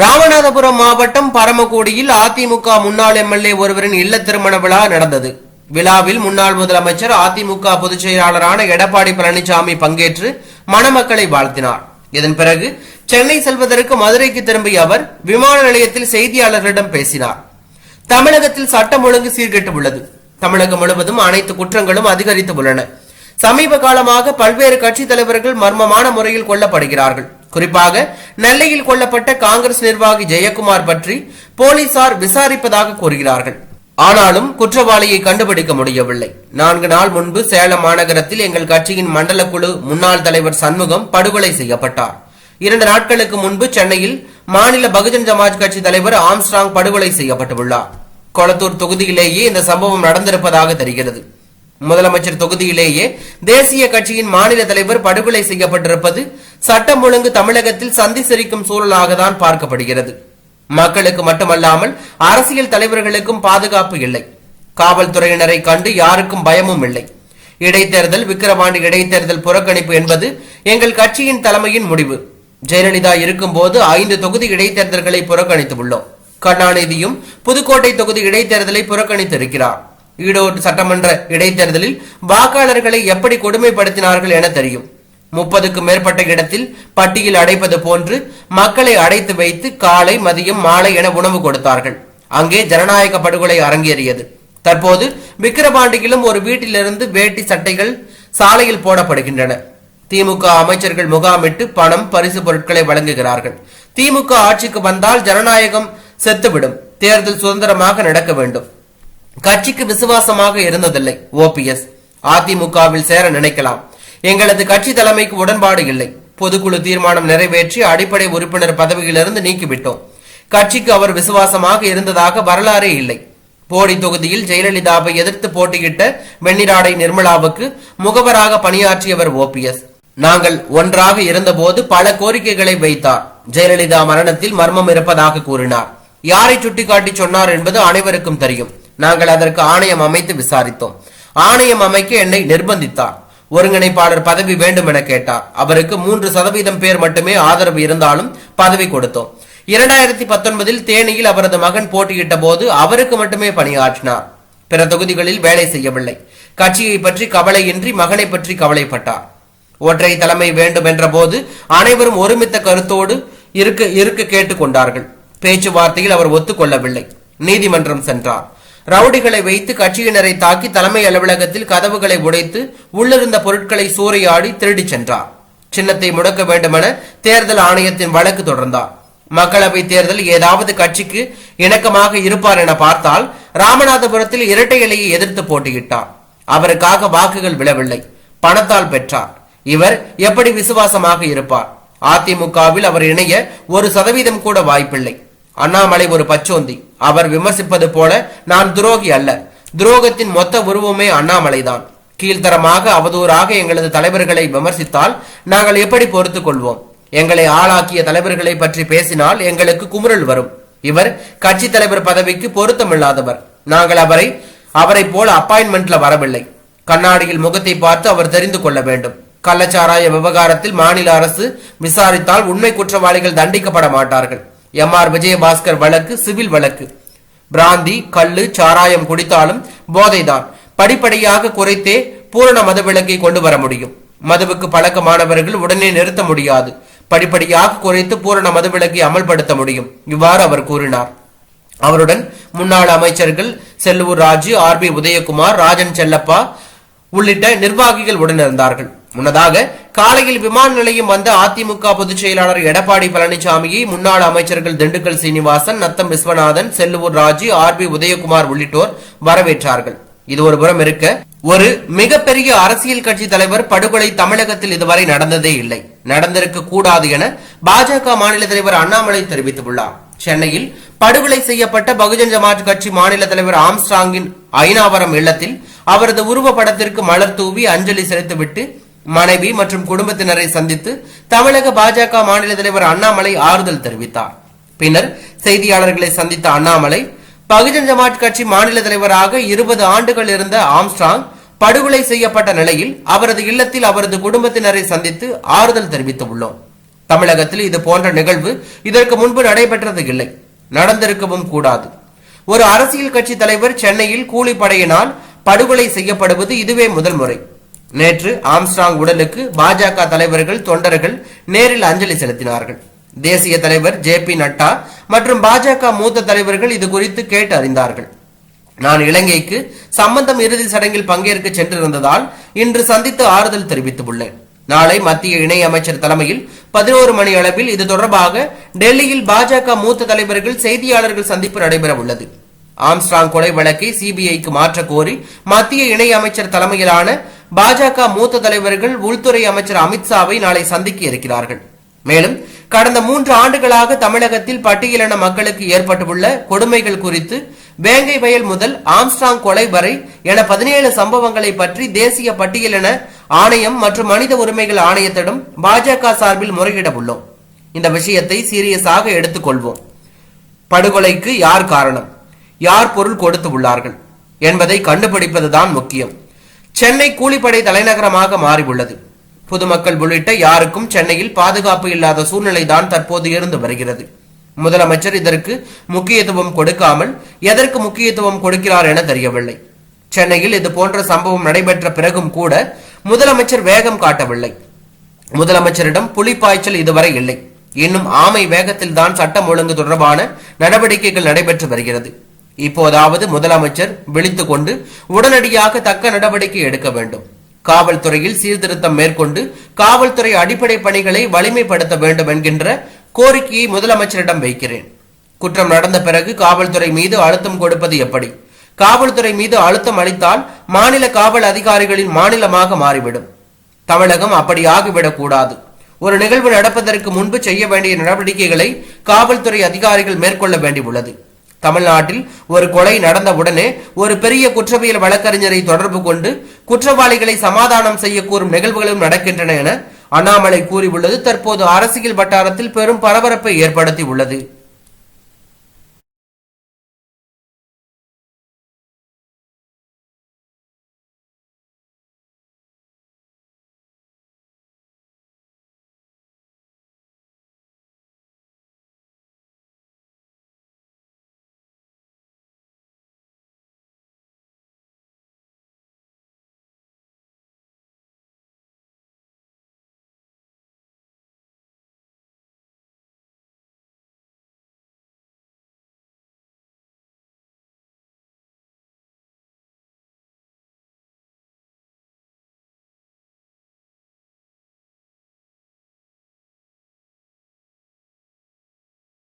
ராமநாதபுரம் மாவட்டம் பரமக்குடியில் அதிமுக முன்னாள் எம்எல்ஏ ஒருவரின் இல்ல திருமண விழா நடந்தது. விழாவில் முன்னாள் முதலமைச்சர் அதிமுக பொதுச் செயலாளரான எடப்பாடி பழனிசாமி பங்கேற்று மணமக்களை வாழ்த்தினார். இதன் பிறகு சென்னை செல்வதற்கு மதுரைக்கு திரும்பிய அவர் விமான நிலையத்தில் செய்தியாளர்களிடம் பேசினார். தமிழகத்தில் சட்டம் ஒழுங்கு சீர்கெட்டு உள்ளது. தமிழகம் முழுவதும் அனைத்து குற்றங்களும் அதிகரித்து உள்ளன. சமீப காலமாக பல்வேறு கட்சி தலைவர்கள் மர்மமான முறையில் கொல்லப்படுகிறார்கள். குறிப்பாக நெல்லையில் கொல்லப்பட்ட காங்கிரஸ் நிர்வாகி ஜெயக்குமார் பற்றி போலீசார் விசாரிப்பதாக கூறுகிறார்கள். ஆனாலும் குற்றவாளியை கண்டுபிடிக்க முடியவில்லை. நான்கு நாள் முன்பு சேலம் மாநகரத்தில் எங்கள் கட்சியின் மண்டல குழு முன்னாள் தலைவர் சண்முகம் படுகொலை செய்யப்பட்டார். இரண்டு நாட்களுக்கு முன்பு சென்னையில் மாநில பகுஜன் சமாஜ் கட்சி தலைவர் ஆம்ஸ்ட்ராங் படுகொலை செய்யப்பட்டுள்ளார். கொளத்தூர் தொகுதியிலேயே இந்த சம்பவம் நடந்திருப்பதாக தெரிகிறது. முதலமைச்சர் தொகுதியிலேயே தேசிய கட்சியின் மாநில தலைவர் படுகொலை செய்யப்பட்டிருப்பது சட்டம் ஒழுங்கு தமிழகத்தில் சந்தி சிரிக்கும் சூழலாக தான் பார்க்கப்படுகிறது. மக்களுக்கு மட்டுமல்லாமல் அரசியல் தலைவர்களுக்கும் பாதுகாப்பு இல்லை. காவல்துறையினரை கண்டு யாருக்கும் பயமும் இல்லை. இடைத்தேர்தல் விக்கிரவாண்டி இடைத்தேர்தல் புறக்கணிப்பு என்பது எங்கள் கட்சியின் தலைமையின் முடிவு. ஜெயலலிதா இருக்கும்போது ஐந்து தொகுதி இடைத்தேர்தல்களை புறக்கணித்துள்ளோம். கருணாநிதியும் புதுக்கோட்டை தொகுதி இடைத்தேர்தலை புறக்கணித்திருக்கிறார். ஈரோடு சட்டமன்ற இடைத்தேர்தலில் வாக்காளர்களை எப்படி கொடுமைப்படுத்தினார்கள் என தெரியும். முப்பதுக்கு மேற்பட்ட இடத்தில் பட்டியல் அடைப்பது போன்று மக்களை அடைத்து வைத்து காலை மதியம் மாலை என உணவு கொடுத்தார்கள். அங்கே ஜனநாயக படுகொலை அரங்கேறியது. தற்போது விக்கிரவாண்டியிலும் ஒரு வீட்டிலிருந்து வேட்டி சட்டைகள் சாலையில் போடப்படுகின்றன. திமுக அமைச்சர்கள் முகாமிட்டு பணம் பரிசு பொருட்களை வழங்குகிறார்கள். திமுக ஆட்சிக்கு வந்தால் ஜனநாயகம் செத்துவிடும். தேர்தல் சுதந்திரமாக நடக்க வேண்டும். கட்சிக்கு விசுவாசமாக இருந்ததில்லை. ஓபிஎஸ் அதிமுகவில் சேர நினைக்கலாம். எங்களது கட்சி தலைமைக்கு உடன்பாடு இல்லை. பொதுக்குழு தீர்மானம் நிறைவேற்றி அடிப்படை உறுப்பினர் பதவியிலிருந்து நீக்கிவிட்டோம். கட்சிக்கு அவர் விசுவாசமாக இருந்ததாக வரலாறே இல்லை. போடி தொகுதியில் ஜெயலலிதாவை எதிர்த்து போட்டியிட்ட வெண்ணிராடை நிர்மலாவுக்கு முகவராக பணியாற்றியவர் ஓபிஎஸ் நாங்கள் ஒன்றாக இருந்தபோது பல கோரிக்கைகளை வைத்தார். ஜெயலலிதா மரணத்தில் மர்மம் இருப்பதாக கூறினார். யாரை சுட்டிக்காட்டி சொன்னார் என்பது அனைவருக்கும் தெரியும். நாங்கள் அதற்கு ஆணையம் அமைத்து விசாரித்தோம். ஆணையம் அமைக்க என்னை நிர்பந்தித்தார். ஒருங்கிணைப்பாளர் பதவி வேண்டும் என கேட்டார். அவருக்கு மூன்று சதவீதம் பேர் மட்டுமே ஆதரவு இருந்தாலும் பதவி கொடுத்தோம். இரண்டாயிரத்தி பத்தொன்பதில் தேனியில் அவரது மகன் போட்டியிட்ட போது அவருக்கு மட்டுமே பணியாற்றினார். பிற தொகுதிகளில் வேலை செய்யவில்லை. கட்சியை பற்றி கவலையின்றி மகனை பற்றி கவலைப்பட்டார். ஒற்றை தலைமை வேண்டும் என்ற போது அனைவரும் ஒருமித்த கருத்தோடு இருக்க இருக்க கேட்டுக்கொண்டார்கள். பேச்சுவார்த்தையில் அவர் ஒத்துக்கொள்ளவில்லை. நீதிமன்றம் சென்றார். ரவுடிகளை வைத்து கட்சியினரை தாக்கி தலைமை அலுவலகத்தில் கதவுகளை உடைத்து உள்ளிருந்த பொருட்களை சூறையாடி திருடிச் சென்றார். சின்னத்தை முடக்க வேண்டுமென தேர்தல் ஆணையத்தின் வழக்கு தொடர்ந்தார். மக்களவை தேர்தல் ஏதாவது கட்சிக்கு இணக்கமாக இருப்பார் என பார்த்தால் ராமநாதபுரத்தில் இரட்டை இலையை எதிர்த்து போட்டியிட்டார். அவருக்காக வாக்குகள் விழவில்லை. பணத்தால் பெற்றார். இவர் எப்படி விசுவாசமாக இருப்பார்? அதிமுகவில் அவர் இணைய ஒரு சதவீதம் கூட வாய்ப்பில்லை. அண்ணாமலை ஒரு பச்சோந்தி. அவர் விமர்சிப்பது போல நான் துரோகி அல்ல. துரோகத்தின் மொத்த உருவமே அண்ணாமலைதான். கீழ்த்தரமாக அவதூறாக எங்களது தலைவர்களை விமர்சித்தால் நாங்கள் எப்படி பொறுத்துக் கொள்வோம்? எங்களை ஆளாக்கிய தலைவர்களை பற்றி பேசினால் எங்களுக்கு குமுறல் வரும். இவர் கட்சி தலைவர் பதவிக்கு பொருத்தமில்லாதவர். நாங்கள் அவரை அவரை போல அப்பாயின்மெண்ட்ல வரவில்லை. கண்ணாடியில் முகத்தை பார்த்து அவர் தெரிந்து கொள்ள வேண்டும். கள்ளச்சாராய விவகாரத்தில் மாநில அரசு விசாரித்தால் உண்மை குற்றவாளிகள் தண்டிக்கப்பட மாட்டார்கள். எம் ஆர் விஜயபாஸ்கர் வழக்கு சிவில் வழக்கு. பிராந்தி கல்லு சாராயம் குடித்தாலும் போதைதான். படிப்படியாக குறைத்தே பூரண மதுவிலக்கை கொண்டு வர முடியும். மதுவுக்கு பழக்கமானவர்கள் உடனே நிறுத்த முடியாது. படிப்படியாக குறைத்து பூரண மதுவிலக்கை அமல்படுத்த முடியும். இவ்வாறு அவர் கூறினார். அவருடன் முன்னாள் அமைச்சர்கள் செல்லூர் ராஜு ஆர் பி உதயகுமார் ராஜன் செல்லப்பா உள்ளிட்ட நிர்வாகிகள் உடனிருந்தார்கள் முன்னதாக காலையில் விமான நிலையம் வந்த அதிமுக பொதுச் செயலாளர் எடப்பாடி பழனிசாமியை முன்னாள் அமைச்சர்கள் திண்டுக்கல் சீனிவாசன் நத்தம் விஸ்வநாதன் செல்லூர் ராஜு ஆர் பி உதயகுமார் உள்ளிட்டோர் வரவேற்றார்கள். இது ஒரு புறம் இருக்க ஒரு மிகப்பெரிய அரசியல் கட்சி தலைவர் படுகொலை தமிழகத்தில் இதுவரை நடந்ததே இல்லை. நடந்திருக்க கூடாது என பாஜக மாநில தலைவர் அண்ணாமலை தெரிவித்துள்ளார். சென்னையில் படுகொலை செய்யப்பட்ட பகுஜன் சமாஜ் கட்சி மாநில தலைவர் ஆம்ஸ்டாங்கின் ஐநாவரம் இல்லத்தில் அவரது உருவப்படத்திற்கு மலர் தூவி அஞ்சலி செலுத்திவிட்டு மனைவி மற்றும் குடும்பத்தினரை சந்தித்து தமிழக பாஜக மாநில தலைவர் அண்ணாமலை ஆறுதல் தெரிவித்தார். பின்னர் செய்தியாளர்களை சந்தித்த அண்ணாமலை பகுஜன் சமாஜ் கட்சி மாநில தலைவராக இருபது ஆண்டுகள் இருந்த ஆம்ஸ்ட்ராங் படுகொலை செய்யப்பட்ட நிலையில் அவரது இல்லத்தில் அவரது குடும்பத்தினரை சந்தித்து ஆறுதல் தெரிவித்துள்ளோம். தமிழகத்தில் இது போன்ற நிகழ்வு இதற்கு முன்பு நடைபெற்றது இல்லை. நடந்திருக்கவும் கூடாது. ஒரு அரசியல் கட்சி தலைவர் சென்னையில் கூலிப்படையினால் படுகொலை செய்யப்படுவது இதுவே முதல் முறை. நேற்று ஆம்ஸ்ட்ராங் உடலுக்கு பாஜக தலைவர்கள் தொண்டர்கள் நேரில் அஞ்சலி செலுத்தினார்கள். தேசிய தலைவர் ஜே பி நட்டா மற்றும் பாஜக மூத்த தலைவர்கள் இது குறித்து கேட்டு அறிந்தார்கள். நான் இலங்கைக்கு சம்பந்தம் இறுதி சடங்கில் பங்கேற்க சென்றிருந்ததால் இன்று சந்தித்து ஆறுதல் தெரிவித்துள்ளேன். நாளை மத்திய இணை அமைச்சர் தலைமையில் பதினோரு மணி அளவில் இது தொடர்பாக டெல்லியில் பாஜக மூத்த தலைவர்கள் செய்தியாளர்கள் சந்திப்பு நடைபெற உள்ளது ஆம்ஸ்ட்ராங் கொலை வழக்கை சிபிஐக்கு மாற்ற கோரி மத்திய இணை அமைச்சர் தலைமையிலான பாஜக மூத்த தலைவர்கள் உள்துறை அமைச்சர் அமித்ஷாவை நாளை சந்திக்க இருக்கிறார்கள். மேலும் கடந்த மூன்று ஆண்டுகளாக தமிழகத்தில் பட்டியலின மக்களுக்கு ஏற்பட்டுள்ள கொடுமைகள் குறித்து வேங்கை வயல் முதல் ஆம்ஸ்டாங் கொலை வரை என பதினேழு சம்பவங்களை பற்றி தேசிய பட்டியலின ஆணையம் மற்றும் மனித உரிமைகள் ஆணையத்திடம் பாஜக சார்பில் முறையிட உள்ளோம். இந்த விஷயத்தை சீரியஸாக எடுத்துக்கொள்வோம் படுகொலைக்கு யார் காரணம்? யார் பொருள் கொடுத்து உள்ளார்கள்? என்பதை கண்டுபிடிப்பதுதான் முக்கியம். சென்னை கூலிப்படை தலைநகரமாக மாறியுள்ளது. பொதுமக்கள் உள்ளிட்ட யாருக்கும் சென்னையில் பாதுகாப்பு இல்லாத சூழ்நிலை தான் தற்போது இருந்து வருகிறது. முதலமைச்சர் இதற்கு முக்கியத்துவம் கொடுக்காமல் எதற்கு முக்கியத்துவம் கொடுக்கிறார் என தெரியவில்லை. சென்னையில் இது போன்ற சம்பவம் நடைபெற்ற பிறகும் கூட முதலமைச்சர் வேகம் காட்டவில்லை. முதலமைச்சரிடம் புலிப்பாய்ச்சல் இதுவரை இல்லை. இன்னும் ஆமை வேகத்தில் தான் சட்டம் ஒழுங்கு தொடர்பான நடவடிக்கைகள் நடைபெற்று வருகிறது. இப்போதாவது முதலமைச்சர் விழித்துக் கொண்டு உடனடியாக தக்க நடவடிக்கை எடுக்க வேண்டும். காவல்துறையில் சீர்திருத்தம் மேற்கொண்டு காவல்துறை அடிப்படை பணிகளை வலிமைப்படுத்த வேண்டும் என்கின்ற கோரிக்கையை முதலமைச்சரிடம் வைக்கிறேன். குற்றம் நடந்த பிறகு காவல்துறை மீது அழுத்தம் கொடுப்பது எப்படி? காவல்துறை மீது அழுத்தம் அளித்தால் மாநில காவல் அதிகாரிகளின் மாநிலமாக மாறிவிடும். தமிழகம் அப்படி ஆகிவிடக் கூடாது ஒரு நிகழ்வு நடப்பதற்கு முன்பு செய்ய வேண்டிய நடவடிக்கைகளை காவல்துறை அதிகாரிகள் மேற்கொள்ள வேண்டியுள்ளது. தமிழ்நாட்டில் ஒரு கொலை நடந்தவுடனே ஒரு பெரிய குற்றவியல் வழக்கறிஞரை தொடர்பு கொண்டு குற்றவாளிகளை சமாதானம் செய்ய கூறும் நிகழ்வுகளும் நடக்கின்றன என அண்ணாமலை கூறியுள்ளது. தற்போது அரசியல் வட்டாரத்தில் பெரும் பரபரப்பை ஏற்படுத்தி உள்ளது